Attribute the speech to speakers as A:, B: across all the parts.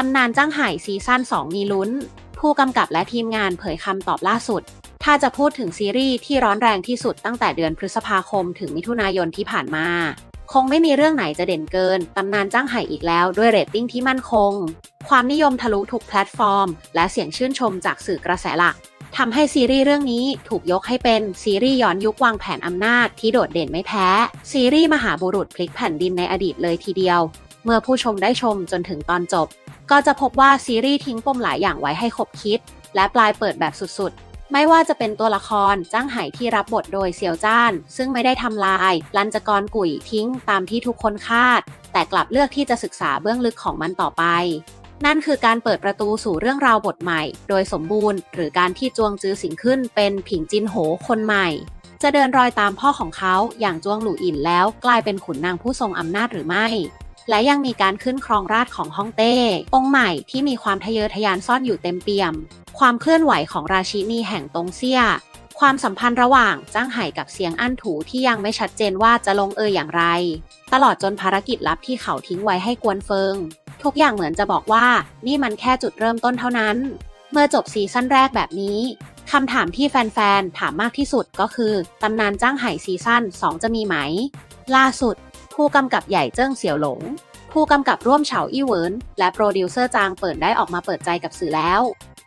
A: ตำนานจ้างไห่ซีซั่น2 มีลุ้น ผู้กำกับและทีมงานเผยคำตอบล่าสุด ถ้าจะพูดถึงซีรีส์ที่ร้อนแรงที่สุดตั้งแต่เดือนพฤษภาคมถึงมิถุนายนที่ผ่านมา คงไม่มีเรื่องไหนจะเด่นเกิน ตำนานจ้างไห่อีกแล้วด้วยเรตติ้งที่มั่นคง ความนิยมทะลุทุกแพลตฟอร์ม และเสียงชื่นชมจากสื่อกระแสหลักทำให้ซีรีส์เรื่องนี้ถูกยกให้เป็นซีรีส์ย้อนยุควางแผนอำนาจที่โดดเด่นไม่แพ้ ซีรีส์มหาบุรุษพลิกแผ่นดินในอดีตเลยทีเดียว เมื่อผู้ชมได้ชมจนถึงตอนจบ ก็จะพบว่าซีรีส์ทิ้งปมหลายอย่างไว้ให้คบคิด และปลายเปิดแบบสุดๆ ไม่ว่าจะเป็นตัวละครจ้างไห่ที่รับบทโดยเซียวจ้าน ซึ่งไม่ได้ทำลาย ลันจกรกุ๋ยทิ้งตามที่ทุกคนคาด แต่กลับเลือกที่จะศึกษาเบื้องลึกของมันต่อไป นั่นคือการเปิดประตูสู่เรื่องราวบทใหม่ โดยสมบูรณ์ หรือการที่จวงจือสิงขึ้นเป็นผิงจินโหคนใหม่ จะเดินรอยตามพ่อของเขาอย่างจวงหลู่อินแล้วกลายเป็นขุนนางผู้ทรงอำนาจหรือไม่ และยังมีการขึ้นครองราชของฮ่องเต้องค์ใหม่ที่มีความทะเยอทะยานซ่อนอยู่เต็มเปี่ยม ความเคลื่อนไหวของราชินีแห่งตงเซียความสัมพันธ์ระหว่างจ้างไห่กับเสียงอั้นถูที่ยังไม่ชัดเจนว่าจะลงเอยอย่างไร ตลอดจนภารกิจลับที่เขาทิ้งไว้ให้กวนเฟิง ทุกอย่างเหมือนจะบอกว่านี่มันแค่จุดเริ่มต้นเท่านั้น เมื่อจบซีซั่นแรกแบบนี้คำถามที่แฟนๆ ถามมากที่สุดก็คือตำนานจ้างไห่ซีซั่น2 จะมีไหม ล่าสุด ผู้กำกับใหญ่เจิ้งเสี่ยวหลง ผู้กำกับร่วมเฉาอี้เหวินและโปรดิวเซอร์จางเปิดได้ออกมาเปิดใจกับสื่อแล้ว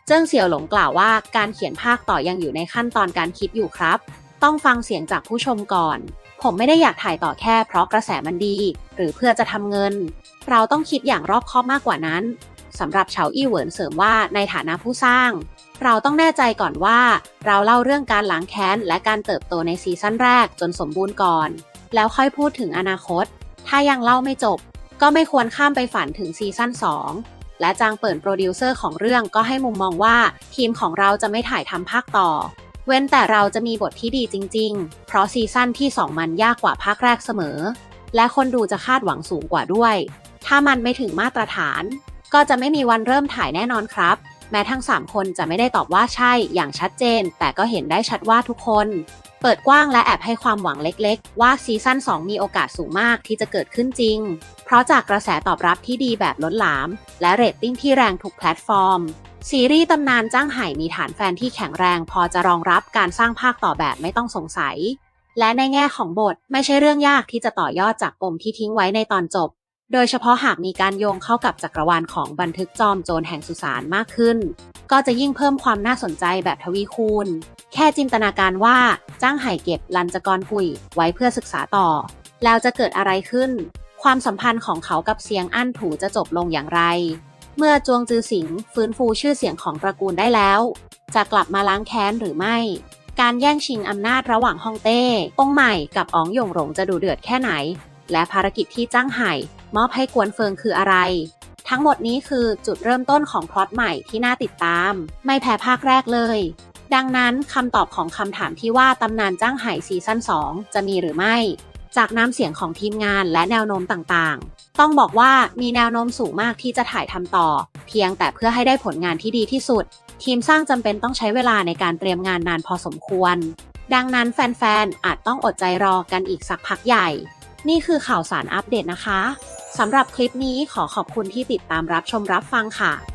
A: เจิ้งเสี่ยวหลงกล่าวว่าการเขียนภาคต่อยังอยู่ในขั้นตอนการคิดอยู่ครับ ต้องฟังเสียงจากผู้ชมก่อน ผมไม่ได้อยากถ่ายต่อแค่เพราะกระแสมันดี หรือเพื่อจะทำเงิน เราต้องคิดอย่างรอบคอบมากกว่านั้นสำหรับเฉาอี้เหวินเสริมว่าในฐานะผู้สร้าง เราต้องแน่ใจก่อนว่า เราเล่าเรื่องการล้างแค้นและการเติบโตในซีซั่นแรกจนสมบูรณ์ก่อน แล้วค่อยพูดถึงอนาคต ถ้ายังเล่าไม่จบ ก็ไม่ควรข้ามไปฝันถึงซีซั่น2 และจางเปิดโปรดิวเซอร์ของเรื่องก็ให้มุมมองว่าทีมของเราจะไม่ถ่ายทำภาคต่อ เว้นแต่เราจะมีบทที่ดีจริง ๆ เพราะซีซั่นที่ 2 มันยากกว่าภาคแรกเสมอ และคนดูจะคาดหวังสูงกว่าด้วย ถ้ามันไม่ถึงมาตรฐาน ก็จะไม่มีวันเริ่มถ่ายแน่นอนครับแม้ทั้ง 3 คนจะไม่ได้ตอบว่าใช่อย่างชัดเจน แต่ก็เห็นได้ชัดว่าทุกคน เปิดกว้างและแอบให้ความหวังเล็กๆ ว่าซีซั่น2 มีโอกาสสูงมากที่จะเกิดขึ้นจริง เพราะจากกระแสตอบรับที่ดีแบบล้นหลาม และเรตติ้งที่แรงทุกแพลตฟอร์ม ซีรีส์ตำนานจ้างไห่มีฐานแฟนที่แข็งแรง พอจะรองรับการสร้างภาคต่อแบบไม่ต้องสงสัย และในแง่ของบทไม่ใช่เรื่องยากที่จะต่อยอดจากปมที่ทิ้งไว้ในตอนจบ โดยเฉพาะหากมีการโยงเข้ากับจักรวาลของบันทึกจอมโจรแห่งสุสานมากขึ้น ก็จะยิ่งเพิ่มความน่าสนใจแบบทวีคูณ แค่จินตนาการว่าจ้างไห่เก็บลันจกรกุยไว้เพื่อศึกษาต่อ แล้วจะเกิดอะไรขึ้น ความสัมพันธ์ของเขากับเซียงอั้นถูจะจบลงอย่างไร เมื่อจวงจือสิงฟื้นฟูชื่อเสียงของตระกูลได้แล้ว จะกลับมาล้างแค้นหรือไม่ การแย่งชิงอำนาจระหว่างฮ่องเต้องใหม่กับอ๋องหยงหลงจะดูเดือดแค่ไหน และภารกิจที่จ้างไห่มอบให้กวนเฟิงคืออะไรทั้งหมดนี้คือจุดเริ่มต้นของพล็อตใหม่ที่น่าติดตาม ไม่แพ้ภาคแรกเลย ดังนั้นคำตอบของคำถามที่ว่าตำนานจ้างไห่ซีซั่น2 จะมีหรือไม่ จากน้ำเสียงของทีมงานและแนวโน้มต่างๆ ต้องบอกว่ามีแนวโน้มสูงมากที่จะถ่ายทำต่อ เพียงแต่เพื่อให้ได้ผลงานที่ดีที่สุด ทีมสร้างจำเป็นต้องใช้เวลาในการเตรียมงานนานพอสมควร ดังนั้นแฟนๆ อาจต้องอดใจรอกันอีกสักพักใหญ่ นี่คือข่าวสารอัปเดตนะคะสำหรับคลิปนี้ขอขอบคุณที่ติดตามรับชมรับฟังค่ะ